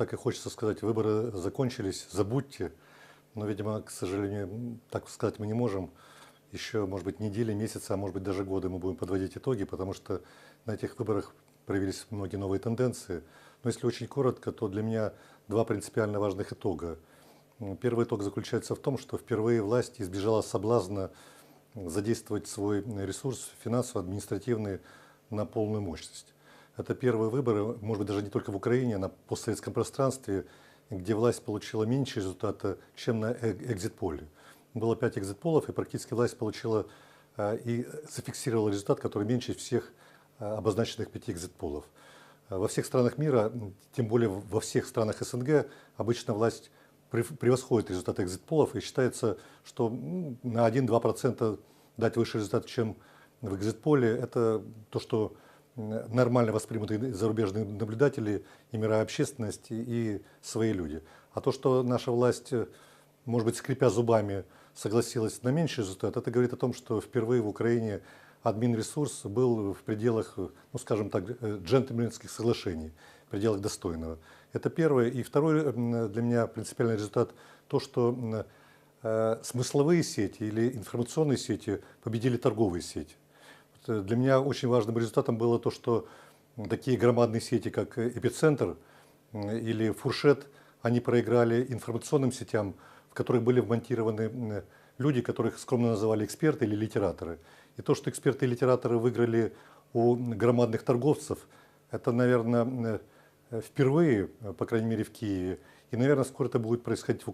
так и хочется сказать, выборы закончились, забудьте. Но, видимо, к сожалению, так сказать мы не можем. Еще, может быть, недели, месяцы, а может быть, даже годы мы будем подводить итоги, потому что на этих выборах проявились многие новые тенденции. Но если очень коротко, то для меня два принципиально важных итога. Первый итог заключается в том, что впервые власть избежала соблазна задействовать свой ресурс финансово-административный на полную мощность. Это первые выборы, может быть, даже не только в Украине, а на постсоветском пространстве, где власть получила меньше результата, чем на э- экзит-поле. Было пять экзит-полов, и практически власть получила э, и зафиксировала результат, который меньше всех э, обозначенных пяти экзит-полов. Во всех странах мира, тем более во всех странах СНГ, обычно власть прев- превосходит результаты экзит-полов, и считается, что на 1-2% дать выше результат, чем в экзит-поле, это то, что нормально воспримут и зарубежные наблюдатели, и мировая общественность, и, свои люди. А то, что наша власть, э, может быть, скрипя зубами, согласилась на меньший результат, это говорит о том, что впервые в Украине админ-ресурс был в пределах, э, ну, скажем так, э, джентльменских соглашений, в пределах достойного. Это первое. И второй м, для меня принципиальный результат то, что э, смысловые сети или информационные сети победили торговые сети. Э, Для меня очень важным результатом было то, что такие громадные сети, как э, Эпицентр или Фуршет, они проиграли информационным сетям, в которых были вмонтированы люди, которых скромно называли эксперты или литераторы. И то, что эксперты и литераторы выиграли у громадных торговцев, это, наверное, впервые, э, по крайней мере, в Киеве. И, наверное, скоро это будет происходить в